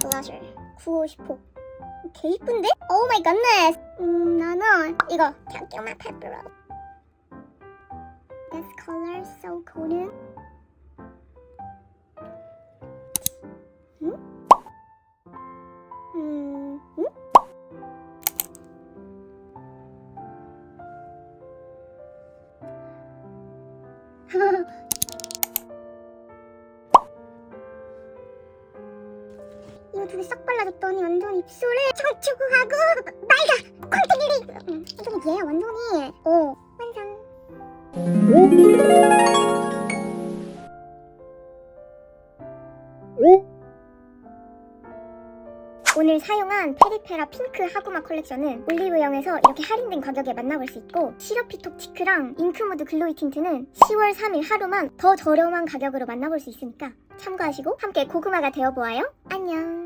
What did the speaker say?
블러셔 950호 개 이쁜데? 오 마이 갓네스 음 나는 이거 잠깐만 페퍼로 This color is so golden 응? 음, 응? 이거 두 개 싹 발라줬더니 완전 입술에 청초하고 맑아 콘택이 응, 완전히 얘야 완전히. 어. 완전. 오늘 사용한 페리페라 핑크 하구마 컬렉션은 올리브영에서 이렇게 할인된 가격에 만나볼 수 있고 시럽피톡 치크랑 잉크무드 글로이 틴트는 10월 3일 하루만 더 저렴한 가격으로 만나볼 수 있으니까 참고하시고 함께 고구마가 되어보아요. 안녕